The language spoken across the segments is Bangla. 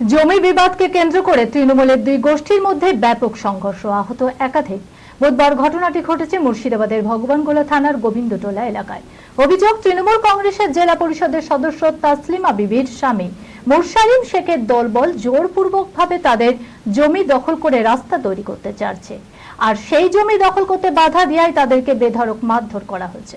জমি বিবাদকে কেন্দ্র করে তৃণমূলের দুই গোষ্ঠীর মধ্যে ব্যাপক সংঘর্ষ আহত একাধিক। বুধবার ঘটনাটি ঘটেছে মুর্শিদাবাদের ভগবানগোলা থানার গোবিন্দটোলা এলাকায়। অভিযোগ, তৃণমূল কংগ্রেসের জেলা পরিষদের সদস্য তাসলিমা বিবির স্বামী মুরসালিম শেখের দলবল জোরপূর্বকভাবে তাদের জমি দখল করে রাস্তা তৈরি করতে চাচ্ছে আর সেই জমি দখল করতে বাধা দেওয়ায় তাদেরকে বেধড়ক মারধর করা হয়েছে।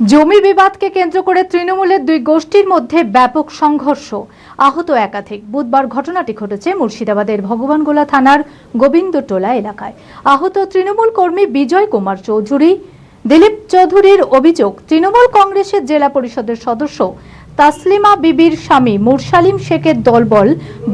জমি বিবাদকে কেন্দ্র করে তৃণমূলের দুই গোষ্ঠীর মধ্যে ব্যাপক সংঘর্ষ। আহত একাধিক। বুধবার ঘটনাটি ঘটেছে মুর্শিদাবাদের ভগবানগোলা থানার গোবিন্দটোলা এলাকায়। আহত তৃণমূল কর্মী বিজয় কুমার চৌধুরী, দিলীপ চৌধুরীর অভিযোগ, তৃণমূল কংগ্রেসের জেলা পরিষদের সদস্য তাসলিমা বিবির স্বামী মুরসালিম শেখের দলবল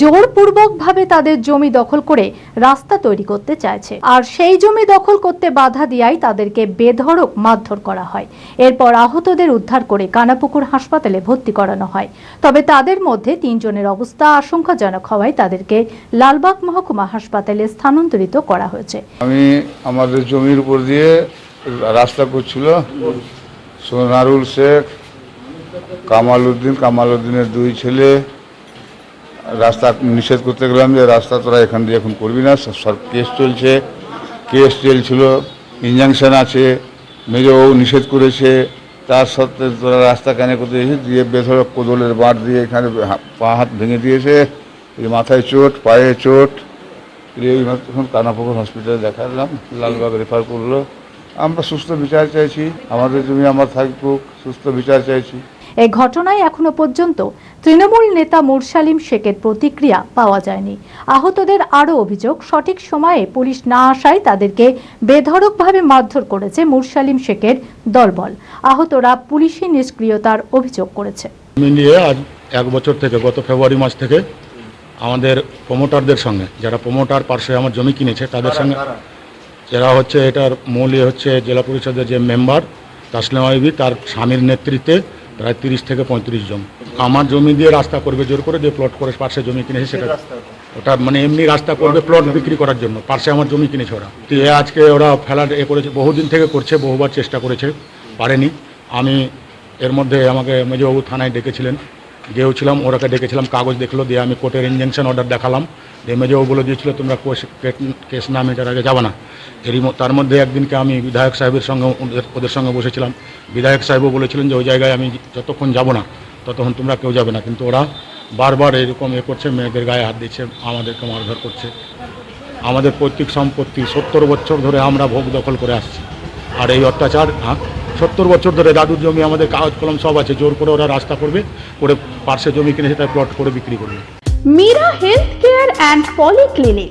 জোরপূর্বকভাবে তাদের জমি দখল করে রাস্তা তৈরি করতে চাইছে। আর সেই জমি দখল করতে বাধা দিয়াই তাদেরকে বেধড়ক মারধর করা হয়। এরপর আহতদের উদ্ধার করে কানাপুকুর হাসপাতালে ভর্তি করানো হয়। তবে তাদের মধ্যে তিনজনের অবস্থা আশঙ্কাজনক হওয়ায় তাদেরকে লালবাগ মহকুমা হাসপাতালে স্থানান্তরিত করা হয়েছে। আমি আমাদের জমির উপর দিয়ে রাস্তা করছিল। সোনারুল শেখ কামাল উদ্দিন কামাল উদ্দিনের দুই ছেলে। রাস্তা নিষেধ করতে গেলাম যে রাস্তা তোরা এখান দিয়ে এখন করবি না, সব কেস চলছে। কেস চলছিল ইঞ্জাংশন আছে মেজবাবু নিষেধ করেছে, তার সত্ত্বে তোরা রাস্তা কেন করতে এসে দিয়ে বেধরক কোদলের বাঁট দিয়ে এখানে পা হাত ভেঙে দিয়েছে। মাথায় চোট, পায়ে চোট। এই তখন কানাপুকুর হসপিটালে দেখালাম লালবাগ রেফার করল। আমরা সুস্থ বিচার চাইছি, আমাদের জমি আমার থাকুক সুস্থ বিচার চাইছি। এই ঘটনায় এখনও পর্যন্ত তৃণমূল নেতা মুরসালিম শেখের প্রতিক্রিয়া পাওয়া যায়নি। আহতদের আরও অভিযোগ সঠিক সময়ে পুলিশ না আসায় তাদেরকে বেধড়কভাবে মারধর করেছে মুরসালিম শেখের দলবল। আহতরা পুলিশি নিষ্ক্রিয়তার অভিযোগ করেছে। মিলিয়ে আজ এক বছর থেকে গত ফেব্রুয়ারি মাস থেকে আমাদের প্রমোটারদের সঙ্গে যারা প্রমোটার পার্শ্বে আমার জমি কিনেছে তাদের সঙ্গে যারা হচ্ছে এটার মূল হচ্ছে জেলা পরিষদের যে মেম্বার তাসলিমা বিবি তার স্বামীর নেতৃত্বে প্রায় তিরিশ থেকে পঁয়ত্রিশ জন আমার জমি দিয়ে রাস্তা করবে জোর করে দিয়ে প্লট করে পার্শ্বে জমি কিনেছে সেটা। ওটা। মানে এমনি রাস্তা করবে প্লট বিক্রি করার জন্য। পার্শ্বে আমার জমি কিনেছে ওরা। তো এ আজকে ওরা ফেলার এ করেছে বহুদিন থেকে করছে বহুবার চেষ্টা করেছে পারেনি। আমি এর মধ্যে আমাকে মেজবাবু থানায় ডেকেছিলেন। গিয়েওছিলাম ওরাকে ডেকেছিলাম, কাগজ দেখল, দিয়ে আমি কোর্টের ইঞ্জেকশন অর্ডার দেখালাম। দিয়ে মেজবাবু বলে দিয়েছিল, তোমরা কেস না মেটার আগে যাবে না। এরই তার মধ্যে একদিনকে আমি বিধায়ক সাহেবের সঙ্গে ওদের সঙ্গে বসেছিলাম। বিধায়ক সাহেবও বলেছিলেন যে, ওই জায়গায় আমি যতক্ষণ যাব না, ততক্ষণ তোমরা কেউ যাবে না। কিন্তু ওরা বারবার এরকম এ করছে, মেয়েদের গায়ে হাত দিচ্ছে, আমাদেরকে মারধর করছে। আমাদের পৈতৃক সম্পত্তি সত্তর বছর ধরে আমরা ভোগ দখল করে আসছি। আর এই অত্যাচার হ্যাঁ? সত্তর বছর ধরে দাদুর জমি, আমাদের কাগজ কলম সব আছে, জোর করে ওরা রাস্তা করবে, করে পার্শ্বে জমি কিনে সেটা প্লট করে বিক্রি করবে। Meera health care and polyclinic